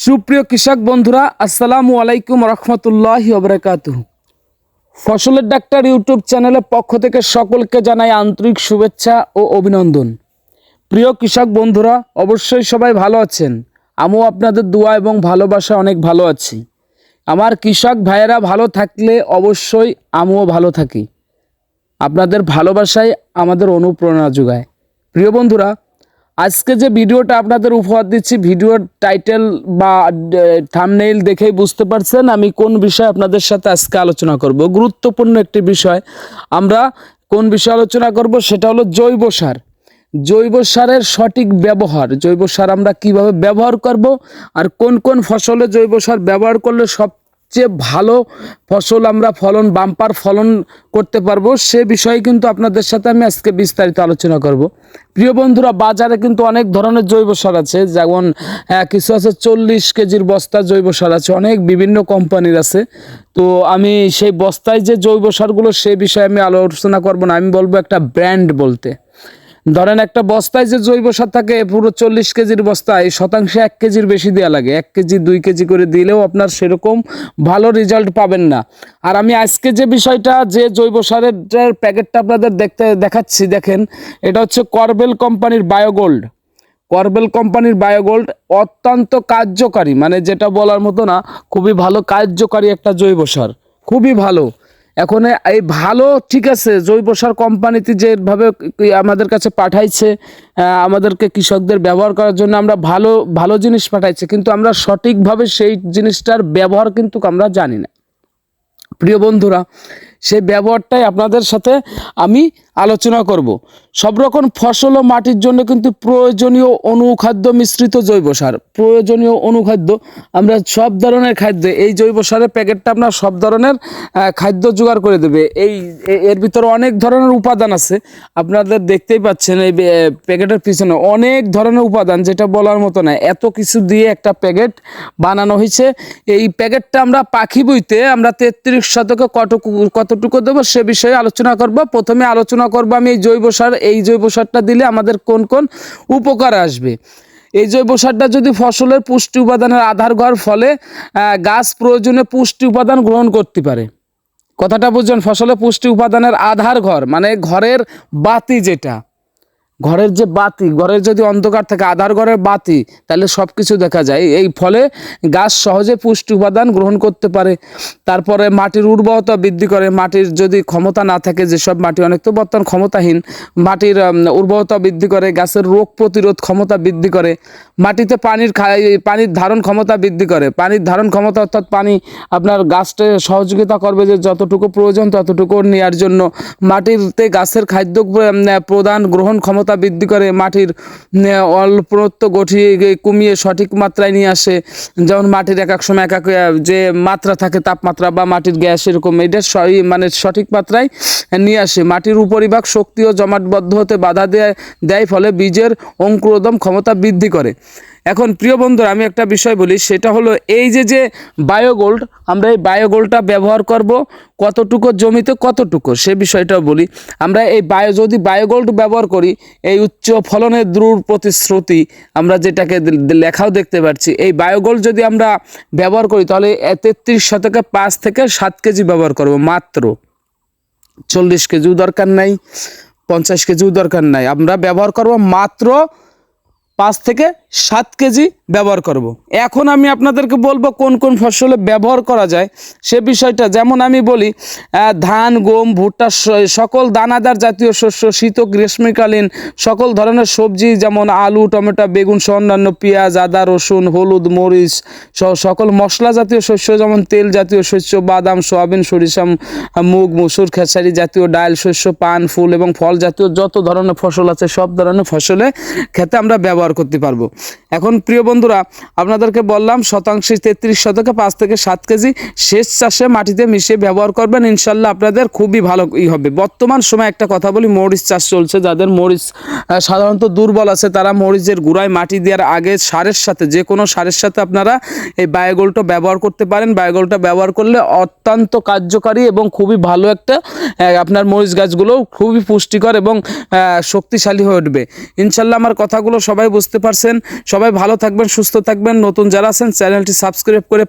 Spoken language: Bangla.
সুপ্রিয় কৃষক বন্ধুরা, আসসালামু আলাইকুম রহমতুল্লাহ ওবরাকাত ফসলের ডাক্তার ইউটিউব চ্যানেলের পক্ষ থেকে সকলকে জানাই আন্তরিক শুভেচ্ছা ও অভিনন্দন। প্রিয় কৃষক বন্ধুরা, অবশ্যই সবাই ভালো আছেন। আমিও আপনাদের দোয়া এবং ভালোবাসা অনেক ভালো আছি। আমার কৃষক ভাইয়েরা ভালো থাকলে অবশ্যই আমিও ভালো থাকি। আপনাদের ভালোবাসায় আমাদের অনুপ্রেরণা যোগায়। প্রিয় বন্ধুরা আজকে যে ভিডিওটা আপনাদের উপহার দিচ্ছি, ভিডিওর টাইটেল বা থামনেইল দেখেই বুঝতে পারছেন আমি কোন বিষয়ে আপনাদের সাথে আজকে আলোচনা করব। গুরুত্বপূর্ণ একটি বিষয়, আমরা কোন বিষয়ে আলোচনা করব সেটা হলো জৈব সার। জৈব সারের সঠিক ব্যবহার, জৈব সার আমরা কীভাবে ব্যবহার করব আর কোন কোন ফসলে জৈব সার ব্যবহার করলে সবচেয়ে ভালো ফসল আমরা ফলন, বাম্পার ফলন করতে পারব, সে বিষয়ে কিন্তু আপনাদের সাথে আমি আজকে বিস্তারিত আলোচনা করব। প্রিয় বন্ধুরা, বাজারে কিন্তু অনেক ধরনের জৈব সার আছে, যেমন কিছু আছে চল্লিশ কেজির বস্তা জৈব সার আছে, অনেক বিভিন্ন কোম্পানির আছে। তো আমি সেই বস্তায় যে জৈব সারগুলো, সে বিষয়ে আমি আলোচনা করব না, আমি বলব একটা ব্র্যান্ড বলতে। ধরেন একটা বস্তায় যে জৈব সার থাকে, পুরো চল্লিশ কেজির বস্তায় শতাংশে এক কেজির বেশি দেওয়া লাগে। এক কেজি, দুই কেজি করে দিলেও আপনার সেরকম ভালো রেজাল্ট পাবেন না। আর আমি আজকে যে বিষয়টা, যে জৈব সারের প্যাকেটটা আপনাদের দেখতে, দেখাচ্ছি, দেখেন, এটা হচ্ছে করবেল কোম্পানির বায়োগোল্ড করবেল কোম্পানির বায়োগোল্ড অত্যন্ত কার্যকারী মানে যেটা বলার মতো না, খুবই ভালো কার্যকারী একটা জৈব সার। খুবই ভালো। এখন এই ভালো, ঠিক আছে, জৈব সার কোম্পানিতে যেভাবে আমাদের কাছে পাঠাইছে আমাদেরকে কৃষকদের ব্যবহার করার জন্য আমরা ভালো ভালো জিনিস পাঠাইছে, কিন্তু আমরা সঠিকভাবে সেই জিনিসটার ব্যবহার কিন্তু আমরা জানি না। প্রিয় বন্ধুরা সেই ব্যবহারটাই আপনাদের সাথে আমি আলোচনা করব। সব রকম ফসল ও মাটির জন্য কিন্তু প্রয়োজনীয় অনুখাদ্য মিশ্রিত জৈব সার। প্রয়োজনীয় অনুখাদ্য, আমরা সব ধরনের খাদ্য, এই জৈব সারের প্যাকেটটা আপনার সব ধরনের খাদ্য জোগাড় করে দেবে। এই এর ভিতরে অনেক ধরনের উপাদান আছে। আপনাদের দেখতেই পাচ্ছেন এই প্যাকেটের পিছনে অনেক ধরনের উপাদান, যেটা বলার মতো না। এত কিছু দিয়ে একটা প্যাকেট বানানো হয়েছে। এই প্যাকেটটা আমরা পাখি বইতে আমরা তেত্রিশ শতকে কতটুকু কতটুকু দেবো সে বিষয়ে আলোচনা করব। প্রথমে আলোচনা করব আমি এই জৈব সার। এই জৈব সারটা দিলে আমাদের কোন কোন উপকার আসবে? এই জৈব সারটা যদি ফসলের পুষ্টি উপাদানের আধার ঘর ফলে গাছ প্রয়োজনে পুষ্টি উপাদান গ্রহণ করতে পারে। কথাটা বুঝছেন? ফসলের পুষ্টি উপাদানের আধার ঘর মানে ঘরের বাতি যেটা। ঘরের যে বাতি, ঘরের যদি অন্ধকার থাকে, আধার ঘরের বাতি, তাহলে সব কিছু দেখা যায়। এই ফলে গাছ সহজে পুষ্টি উপাদান গ্রহণ করতে পারে। তারপরে মাটির উর্বরতা বৃদ্ধি করে। মাটির যদি ক্ষমতা না থাকে, যেসব মাটি অনেক তো বর্তমান ক্ষমতাহীন, মাটির উর্বরতা বৃদ্ধি করে, গাছের রোগ প্রতিরোধ ক্ষমতা বৃদ্ধি করে। মাটিতে পানির পানির ধারণ ক্ষমতা বৃদ্ধি করে। পানির ধারণ ক্ষমতা অর্থাৎ পানি আপনার গাছকে সহযোগিতা করবে যে যতটুকু প্রয়োজন, ততটুকু নেওয়ার জন্য। মাটিতে গাছের খাদ্য প্রদান, গ্রহণ ক্ষমতা বৃদ্ধি করে মাটির অল্পত্ব গঠিয়ে কমিয়ে সঠিক মাত্রায় নিয়ে আসে। যেমন মাটির এক এক সময় এক এক যে মাত্রা থাকে তাপমাত্রা বা মাটির গ্যাস এরকম, এটা মানে সঠিক মাত্রায় নিয়ে আসে। মাটির উপরিভাগ শক্তি ও জমাটবদ্ধ হতে বাধা দেয় দেয় ফলে বীজের অঙ্কুরোদম ক্ষমতা বৃদ্ধি করে। এখন প্রিয় বন্ধুরা, আমি একটা বিষয় বলি, সেটা হলো এই যে যে বায়োগোল্ড, আমরা এই বায়োগোল্ডটা ব্যবহার করব কতটুকু জমিতে কতটুকু, সে বিষয়টাও বলি। আমরা এই বায়ো, যদি বায়োগোল্ড ব্যবহার করি, এই উচ্চ ফলনের দ্রুর প্রতিশ্রুতি আমরা যেটাকে লেখাও দেখতে পাচ্ছি। এই বায়োগোল্ড যদি আমরা ব্যবহার করি, তাহলে তেত্রিশ শতকে পাঁচ থেকে সাত কেজি ব্যবহার করব মাত্র। চল্লিশ কেজিও দরকার নাই, পঞ্চাশ কেজিও দরকার নাই। আমরা ব্যবহার করব মাত্র পাঁচ থেকে সাত কেজি ব্যবহার করব। এখন আমি আপনাদেরকে বলব কোন কোন ফসলে ব্যবহার করা যায় সে বিষয়টা যেমন আমি বলি ধান, গম, ভুট্টা সকল দানাদার জাতীয় শস্য শীত গ্রীষ্মকালীন সকল ধরনের সবজি যেমন আলু, টমেটো, বেগুন সহ অন্যান্য পেঁয়াজ, আদা, রসুন, হলুদ, মরিচ সহ সকল মশলা জাতীয় শস্য যেমন তেল জাতীয় শস্য, বাদাম, সয়াবিন, সরিষা ম- মুগ, মুসুর, খেসারি জাতীয় ডাল, শস্য, পান, ফুল এবং ফল জাতীয় যত ধরনের ফসল আছে সব ধরনের ফসলে খেতে আমরা ব্যবহার করতে পারব এখন প্রিয় বন্ধুরা, আপনাদেরকে বললাম শতাংশে তেত্রিশ শতকে পাঁচ থেকে সাত কেজি শেষ চাষে মাটিতে মিশিয়ে ব্যবহার করবেন। ইনশাল্লাহ আপনাদের খুবই ভালো ই হবে। বর্তমান সময় একটা কথা বলি, মরিচ চাষ চলছে। যাদের মরিচ সাধারণত দুর্বল আছে, তারা মরিচের গুঁড়ায় মাটি দেওয়ার আগে সারের সাথে, যে কোনো সারের সাথে আপনারা এই বায়োগোলটা ব্যবহার করতে পারেন। বায়োগোলটা ব্যবহার করলে অত্যন্ত কার্যকারী এবং খুবই ভালো একটা আপনার মরিচ গাছগুলো খুবই পুষ্টিকর এবং শক্তিশালী হয়ে উঠবে। ইনশাল্লাহ আমার কথাগুলো সবাই বুঝতে পারছেন। সবাই ভালো থাকবেন সুস্থ থাকবেন। নতুন যারা আছেন চ্যানেলটি সাবস্ক্রাইব করে